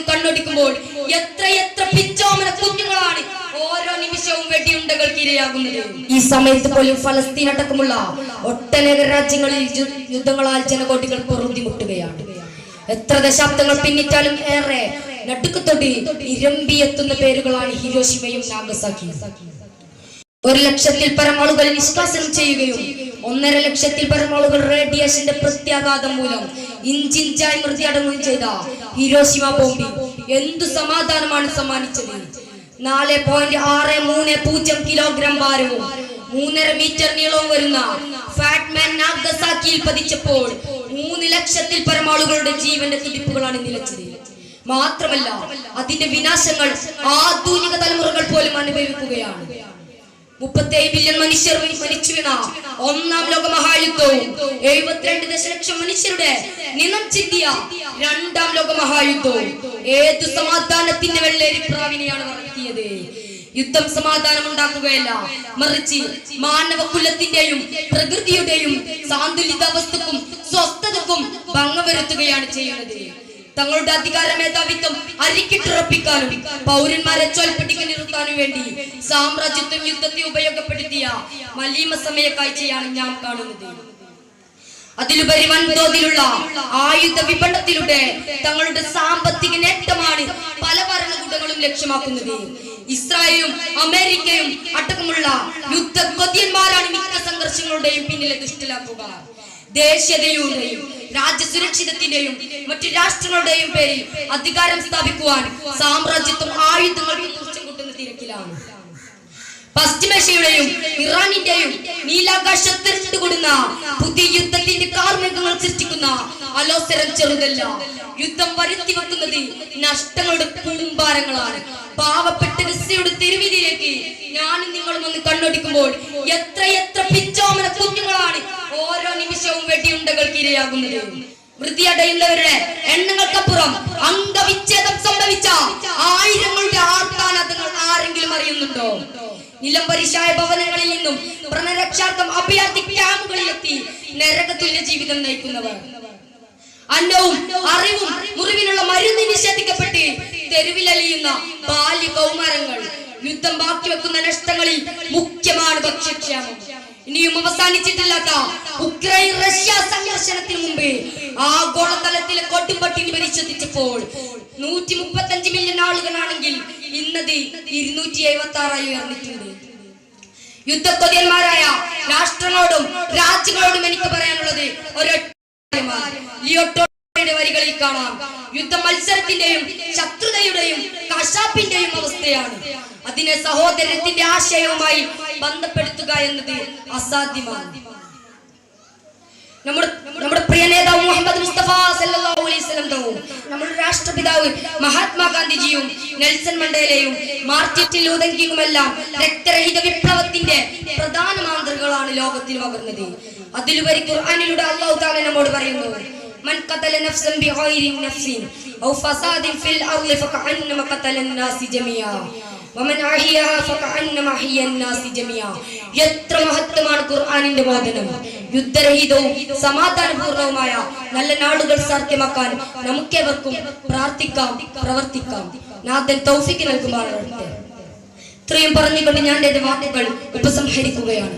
വന്ന് കണ്ണൊടിക്കുമ്പോൾ എത്ര എത്ര പിച്ചോമന കുഞ്ഞുങ്ങളാണ് ഓരോ നിമിഷവും വെടിയുണ്ടകൾക്ക് ഇരയാകുന്നത്. ഈ സമയത്ത് പോലും ഫലസ്തീൻ അടക്കമുള്ള ഒട്ടനേക രാജ്യങ്ങളിൽ യുദ്ധങ്ങളാൽ ജനകോടികൾ പൊറുതിമുട്ടുകയാണ്. എത്ര ദശാബ്ദങ്ങൾ പിന്നിട്ടാലും ഏറെ നടുക്കത്തൊടി ഇരമ്പിയെത്തുന്ന പേരുകളാണ് ഹിരോഷിമയും നാഗസാക്കിയും. ഒരു ലക്ഷത്തിൽ പരം ആളുകൾ നിഷ്കാസനം ചെയ്യുകയും ഒന്നര ലക്ഷത്തിൽ പരം ആളുകൾ റേഡിയേഷന്റെ പ്രത്യാഘാതം മൂലം ഇഞ്ചിഞ്ചായി മൃതിയടങ്ങുകയും ചെയ്ത ഹിരോഷിമ ബോംബി എന്തു സമാധാനമാണ് സമ്മാനിച്ചത്? നാല് പോയിന്റ് ആറ് മൂന്ന് പൂജ്യം കിലോഗ്രാം ഭാരവും മൂന്നര മീറ്റർ നീളവും വരുന്ന ഫാറ്റ്മാൻ നാഗസാക്കിയിൽ പതിച്ചപ്പോൾ മൂന്ന് ലക്ഷത്തിൽ പരം ആളുകളുടെ ജീവന്റെ തുടിപ്പുകളാണ് നിലച്ചത്. മാത്രമല്ല അതിന്റെ വിനാശങ്ങൾ ആധുനിക തലമുറകൾ പോലും അനുഭവിക്കുകയാണ്. മുപ്പത്തേഴ് ബില്യൺ മനുഷ്യർ മരിച്ചു വീണ ഒന്നാം ലോക മഹായുദ്ധവും എഴുപത്തിരണ്ട് ദശലക്ഷം മനുഷ്യരുടെ നിണം ചിന്തിയ രണ്ടാം ലോക മഹായുദ്ധവും ഏതു സമാധാനത്തിന്റെ വെള്ളേരിപ്രാവിനെയാണ് വളർത്തിയത്? യുദ്ധം സമാധാനം ഉണ്ടാക്കുകയല്ല മറിച്ച് മാനവ കുലത്തിന്റെയും പ്രകൃതിയുടെയും സാന്തുലിതാവസ്ഥക്കും സ്വസ്ഥതക്കും ഭംഗം വരുത്തുകയാണ് ചെയ്യുന്നത്. തങ്ങളുടെ അധികാര മേധാവിത്വം അരിക്കിട്ടുറപ്പിക്കാനും പൗരന്മാരെ ചോൽപ്പെട്ടിക്ക് നിർത്താനും വേണ്ടി സാമ്രാജ്യത്വം യുദ്ധത്തെ ഉപയോഗപ്പെടുത്തിയ മലീമ സമയ കാഴ്ചയാണ് ഞാൻ കാണുന്നത്. അതിലുപരി വൻതോതിലുള്ള ആയുധ വിപണത്തിലൂടെ തങ്ങളുടെ സാമ്പത്തിക നേട്ടമാണ് പല ഭരണകൂടങ്ങളും ലക്ഷ്യമാക്കുന്നത്. ഇസ്രായേലും അമേരിക്കയും അടക്കമുള്ള യുദ്ധ കൊതിയന്മാരാണ് മിക്ക സംഘർഷങ്ങളുടെയും പിന്നിലെ ദുഷ്ടലാക്കുക ദേശീയതയുടെയും രാജ്യസുരക്ഷിതത്തിന്റെയും മറ്റു രാഷ്ട്രങ്ങളുടെയും പേരിൽ അധികാരം സ്ഥാപിക്കുവാൻ സാമ്രാജ്യത്വം ആയുധങ്ങൾക്ക് കുറിച്ചും കൂട്ടുന്ന തിരക്കിലാണ്. പശ്ചിമേഷ്യയുടെയും ഇറാനിന്റെയും നീലാകാശ കൊടുന്ന പുതിയ യുദ്ധത്തിന്റെ കാർമികങ്ങൾ സൃഷ്ടിക്കുന്ന അലോസരം ചെറുതല്ല. യുദ്ധം വരുത്തി വെക്കുന്നത് നഷ്ടങ്ങളുടെ കുടുംബാരങ്ങളാണ്. പാവപ്പെട്ട ഗസയുടെ തെരുവിലേക്ക് ഞാനും നിങ്ങളും ഒന്ന് കണ്ണൊടിക്കുമ്പോൾ എത്ര എത്ര കുഞ്ഞുങ്ങളാണ് നിമിഷവും വെടിയുണ്ടകൾക്ക് ഇരയാകുന്നത് വൃത്തിയടയുന്നവരുടെ എണ്ണങ്ങൾക്കപ്പുറം അംഗവിച്ഛേദം സംഭവിച്ച ആയിരങ്ങളുടെ ആർത്താനങ്ങൾ ആരെങ്കിലും അറിയുന്നുണ്ടോ? നിലംപരിശായ ഭവനങ്ങളിൽ നിന്നും പ്രണരക്ഷാർത്ഥം അഭയാർത്ഥി ക്യാമ്പുകളിൽ എത്തി നരകതുല്യ ജീവിതം നയിക്കുന്നവർ. അന്നവും അറിവും മുറിവിനുള്ള മരുന്ന് നിഷേധിക്കപ്പെട്ട് തെരുവിലലിയുന്ന ബാല്യ കൗമാരങ്ങൾ യുദ്ധം ബാക്കി വെക്കുന്ന നഷ്ടങ്ങളിൽ ഇനിയും അവസാനിച്ചിട്ടില്ലാത്ത ഉക്രൈൻ റഷ്യ സംഘർഷണത്തിന് മുമ്പ് ആഗോളതലത്തിൽ കൊടുംപട്ടിണി പരിശോധിച്ചപ്പോൾ നൂറ്റി മുപ്പത്തഞ്ച് മില്യൺ ആളുകളാണെങ്കിൽ ഇന്നത് ഇരുന്നൂറ്റി എഴുപത്തി ആറായി ഉയർന്നിട്ടുണ്ട്. യുദ്ധക്കൊതിയന്മാരായ രാഷ്ട്രങ്ങളോടും രാജ്യങ്ങളോടും എനിക്ക് പറയാനുള്ളത് ഒരൊറ്റ വരികളിൽ കാണാം. യുദ്ധ മത്സരത്തിന്റെയും ശത്രുതയുടെയും കശാപ്പിന്റെയും അവസ്ഥയാണ്. അതിനെ സഹോദരത്തിന്റെ ആശയവുമായി ബന്ധപ്പെടുത്തുക എന്നത് അസാധ്യമാണ്. നമ്മുടെ നമ്മുടെ പ്രിയ മുഹമ്മദ് മുസ്തഫ സല്ലല്ലാഹു അലൈഹി വസല്ലം തവും നമ്മുടെ രാഷ്ട്രപിതാവ് മഹാത്മാഗാന്ധിജിയും നെൽസൺ മണ്ടേലയും മാർട്ടിൻ ഉദങ്കിയുമെല്ലാം രക്തരഹിത വിപ്ലവത്തിന്റെ പ്രധാന മാന്ത്രികളാണ് ലോകത്തിൽ പകർന്നത്. അതിലുപരി ഖുർആനിലൂടെ അള്ളാഹു തആല നമ്മോട് പറയുന്നു മൻ ഖതല നഫ്സൻ ബിഗൈരി നഫ്സിൻ ഔ ഫസാദിൻ ഫിൽ അർളി ഫകഅന്നമ ഖതല الناس ജമിയാ വമൻ അഹിയഹ ഫകഅന്നമ അഹിയ الناس ജമിയാ എത്ര മഹത്വമാണ് ഖുർആനിന്റെ ബോധനം യുദ്ധരഹിതവും സമാധാനപൂർണവുമായ നല്ല നാടുകൾ സാധ്യമാക്കാൻ നമുക്കേവർക്കും പ്രാർത്ഥിക്കാം പ്രവർത്തിക്കാം നാഥൻ തൗഫിക്ക് നൽകുമാറാകട്ടെ ഇത്രയും പറഞ്ഞുകൊണ്ട് ഞാൻ എന്റെ വാക്കുകൾ ഉപസംഹരിക്കുകയാണ്